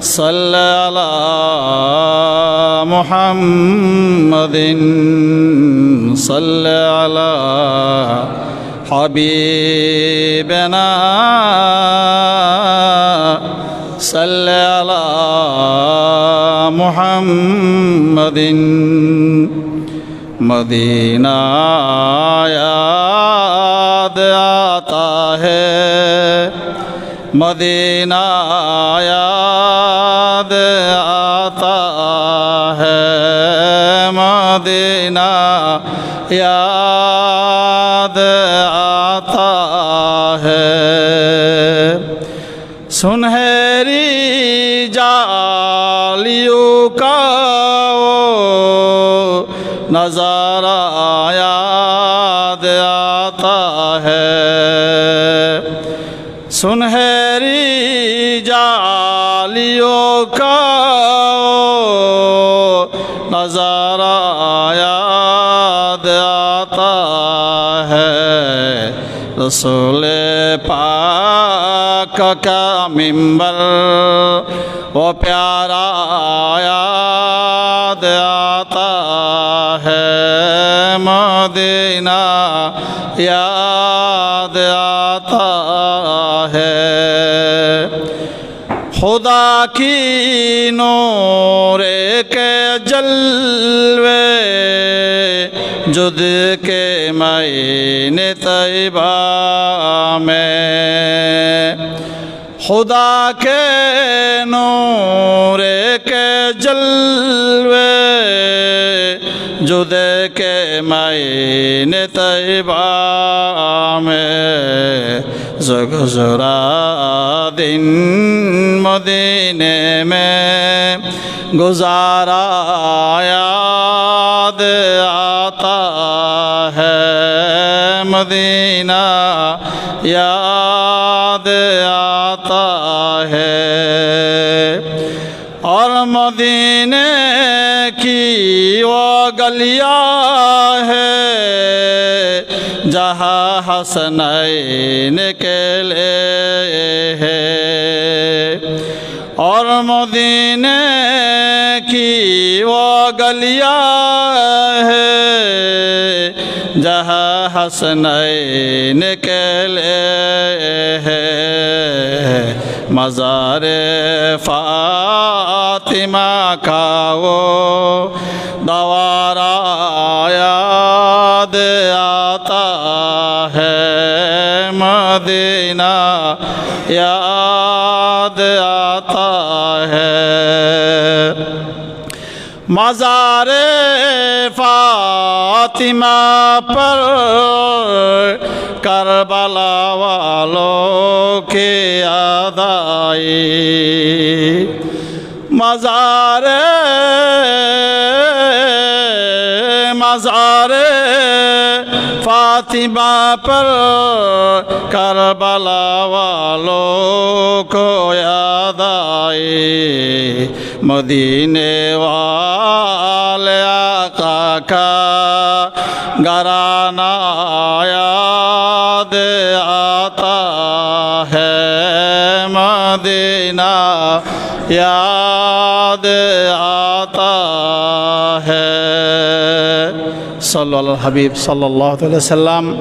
صل على محمد صل على حبيبنا صل على محمد مدینہ یاد مدینہ یاد آتا ہے۔ مدینہ یاد آتا ہے۔ سنہری جالیوں کا وہ نظارہ یاد سنہری جالیوں کا نظارہ یاد آتا ہے۔ رسول پاک کا ممبر وہ پیارا یاد آتا ہے۔ مدینہ یاد آتا ہے خدا کی نور کے جلوے جد کے مین طیبہ میں خدا کے نور کے جلوے جد کے مین طیبہ میں زگزرا دن مدینے میں گزارا یاد آتا ہے۔ مدینہ یاد آتا ہے۔ اور مدینے کی وہ گلیاں جہاں حسنین کے لے ہے۔ اور مدینے کی وہ گلیاں ہے، جہاں حسنین کے لے ہے۔ مزار فاطمہ کا وہ دوارا مدینہ یاد آتا ہے۔ مزار فاطمہ پر کربلا والوں کی یاد آئی مزار فاطمہ پر کربلا والوں کو یاد آئی مدینے والے آقا کا گرانا یاد آتا ہے مدینہ یاد آتا صلوا على الحبيب صلى الله عليه وسلم.